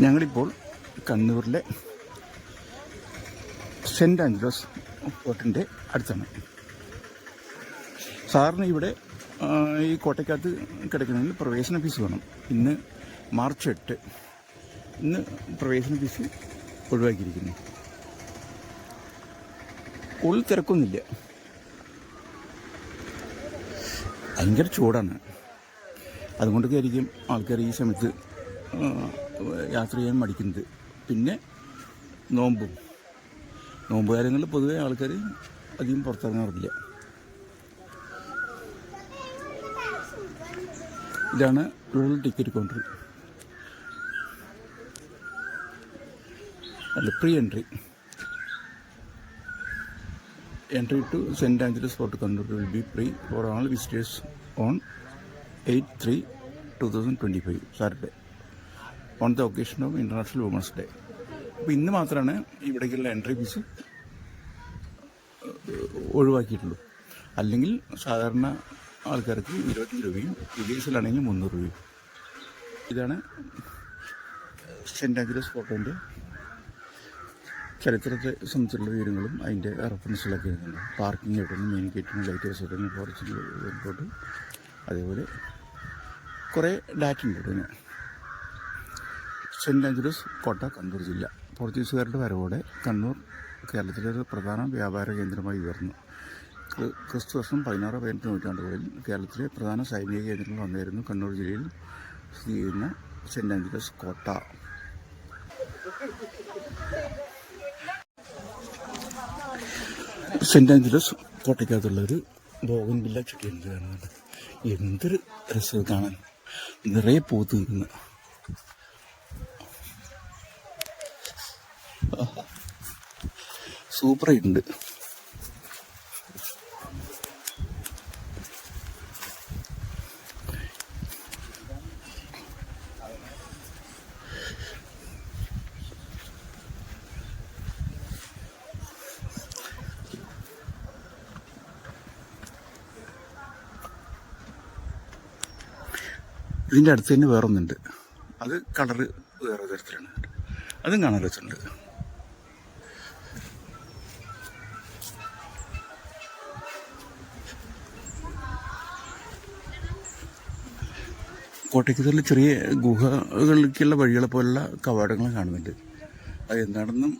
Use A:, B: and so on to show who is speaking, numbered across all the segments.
A: ഞങ്ങളിപ്പോൾ കണ്ണൂരിലെ സെന്റ് ആഞ്ചലോസ് ഫോർട്ടിന്റെ അടുത്താണ്. സാറിന് ഇവിടെ ഈ കോട്ടയ്ക്കകത്ത് കിടക്കുന്നതിന് പ്രവേശന ഫീസ് വേണം. ഇന്ന് മാർച്ച് എട്ട്. ഇന്ന് പ്രവേശന ഫീസ് ഒഴിവാക്കിയിരിക്കുന്നു. ഉള്ളിൽ തിരക്കൊന്നുമില്ല. ഭയങ്കര ചൂടാണ്. അതുകൊണ്ടൊക്കെ ആയിരിക്കും ആൾക്കാർ ഈ സമയത്ത് യാത്ര ചെയ്യാൻ മടിക്കുന്നത്. പിന്നെ നോമ്പും. നോമ്പ് കാലങ്ങളിൽ പൊതുവെ ആൾക്കാർ അധികം പുറത്തിറങ്ങാറില്ല. ഇതാണ് ഇവിടെയുള്ള ടിക്കറ്റ് കൗണ്ടർ അല്ല free entry entry to Saint Angelo's Fort Kannur will be free for all visitors on eight three two thousand twenty five Saturday on the occasion of International Women's Day അപ്പോൾ ഇന്ന് മാത്രമാണ് ഇവിടേക്കുള്ള entry fees ഒഴിവാക്കിയിട്ടുള്ളൂ അല്ലെങ്കിൽ സാധാരണ ആൾക്കാർക്ക് ഇരുപത്തി രൂപയും വിദേശിലാണെങ്കിൽ മുന്നൂറ് രൂപയും ഇതാണ് സെന്റ് ആഞ്ചലസ് ഫോട്ടോന്റെ ചരിത്രത്തെ സംബന്ധിച്ചുള്ള വിവരങ്ങളും അതിന്റെ റെഫറൻസുകളൊക്കെ എഴുതുന്നുണ്ട് പാർക്കിംഗ് എവിടെയാണ് മെയിൻ ഗേറ്റിന് ലൈറ്റ് ഹൗസ് എവിടെയാണ് ഫോറസ്റ്റ് അതേപോലെ കുറേ ഡാറ്റ ഉണ്ട് ഇതിന് സെന്റ് ആഞ്ചലസ് കോട്ട കണ്ണൂർ ജില്ല. പോർച്ചുഗീസുകാരുടെ വരവോടെ കണ്ണൂർ കേരളത്തിലെ ഒരു പ്രധാന വ്യാപാര കേന്ദ്രമായി ഉയർന്നു. ക്രി- ക്രിസ്തു വർഷം പതിനാറ് പതിനെട്ട് നൂറ്റാണ്ടുകളിൽ കേരളത്തിലെ പ്രധാന സൈനിക കേന്ദ്രങ്ങൾ വന്നായിരുന്നു കണ്ണൂർ ജില്ലയിൽ സ്ഥിതി ചെയ്യുന്ന സെന്റ് ആഞ്ചലസ് കോട്ട. സെന്റ് ആഞ്ചലസ് കോട്ടയ്ക്കകത്തുള്ള ഒരു ബോഗൻ വില്ല ചെടിയുണ്ട് കാണുന്നുണ്ട് എന്തൊരു രസം കാണാൻ. നിറയെ പൂത്ത് നിൽക്കുന്നു. സൂപ്പറായിട്ടുണ്ട് ഇതിന്റെ അടുത്ത് തന്നെ വേറൊന്നുണ്ട്. അത് കളറ് വേറെ തരത്തിലാണ്. അതും കാണാൻ രസമുണ്ട്. കോട്ടയ്ക്കത്തിൽ ചെറിയ ഗുഹകളിലേക്കുള്ള വഴികളെ പോലുള്ള കവാടങ്ങൾ കാണുന്നുണ്ട്. അത് എന്താണെന്നും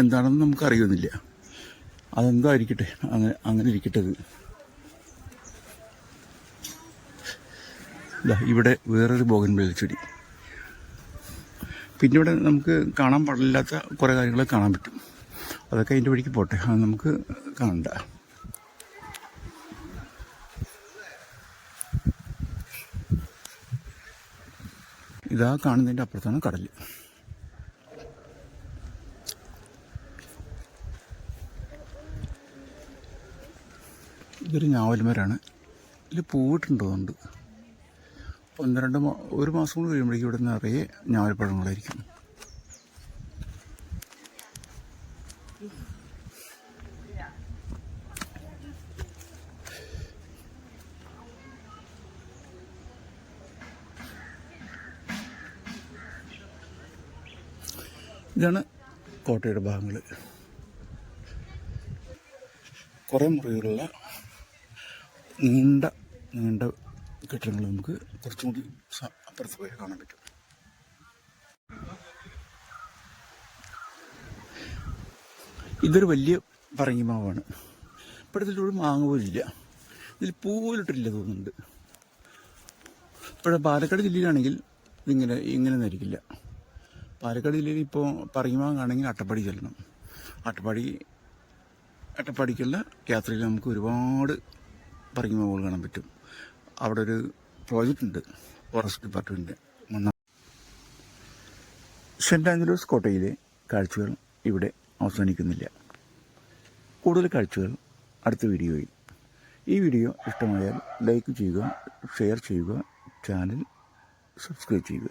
A: എന്താണെന്നും നമുക്ക് അറിയുന്നില്ല അതെന്തോ ആയിരിക്കട്ടെ അങ്ങനെ അങ്ങനെ ഇരിക്കട്ടെ ഇവിടെ വേറൊരു ബോഗൻ ചെടി. പിന്നെ ഇവിടെ നമുക്ക് കാണാൻ പാടില്ലാത്ത കുറേ കാര്യങ്ങൾ കാണാൻ പറ്റും. അതൊക്കെ അതിന്റെ വഴിക്ക് പോട്ടെ. അത് നമുക്ക് കാണണ്ട. ഇതാ കാണുന്നതിന്റെ അപ്പുറത്താണ് കടൽ ഇതൊരു ഞാവൽമരാണ് ഇതിൽ പൂവിട്ടുണ്ടോന്നുണ്ട് ഒന്ന് രണ്ട് മാ- ഒരു മാസം കൂടി കഴിയുമ്പോഴേക്കും ഇവിടെ നിറയെ ഞാവൽപ്പഴങ്ങളായിരിക്കും. ഇതാണ് കോട്ടയുടെ ഭാഗങ്ങൾ കുറേ മുറികളുള്ള നീണ്ട നീണ്ട കെട്ടിടങ്ങൾ നമുക്ക് കുറച്ചും കൂടി അപ്പുറത്ത് പോയാൽ കാണാൻ പറ്റും. ഇതൊരു വലിയ പറങ്ങിമാവാണ് ഇപ്പോഴത്തെ മാങ്ങ പോലില്ല. ഇതിൽ പൂവിലിട്ടില്ല തോന്നുന്നുണ്ട്. ഇപ്പോഴെ പാലക്കാട് ജില്ലയിലാണെങ്കിൽ ഇതിങ്ങനെ ഇങ്ങനെ ആയിരിക്കില്ല പാലക്കാട് ജില്ലയിൽ ഇപ്പോൾ പറങ്ങിമാങ്ങ ആണെങ്കിൽ അട്ടപ്പാടി ചെല്ലണം. അട്ടപ്പാടി അട്ടപ്പാടിക്കുള്ള യാത്രയിൽ നമുക്ക് ഒരുപാട് പറങ്ങിമാവുകൾ കാണാൻ പറ്റും. അവിടെ ഒരു പ്രോജക്റ്റ് ഉണ്ട് ഫോറസ്റ്റ് ഡിപ്പാർട്ട്മെന്റിന്റെ സെന്റ് ആഞ്ചലോസ് കോട്ടയിലെ കാഴ്ചകൾ ഇവിടെ അവസാനിക്കുന്നില്ല. കൂടുതൽ കാഴ്ചകൾ അടുത്ത വീഡിയോയിൽ. ഈ വീഡിയോ ഇഷ്ടമായാൽ ലൈക്ക് ചെയ്യുക ഷെയർ ചെയ്യുക ചാനൽ സബ്സ്ക്രൈബ് ചെയ്യുക.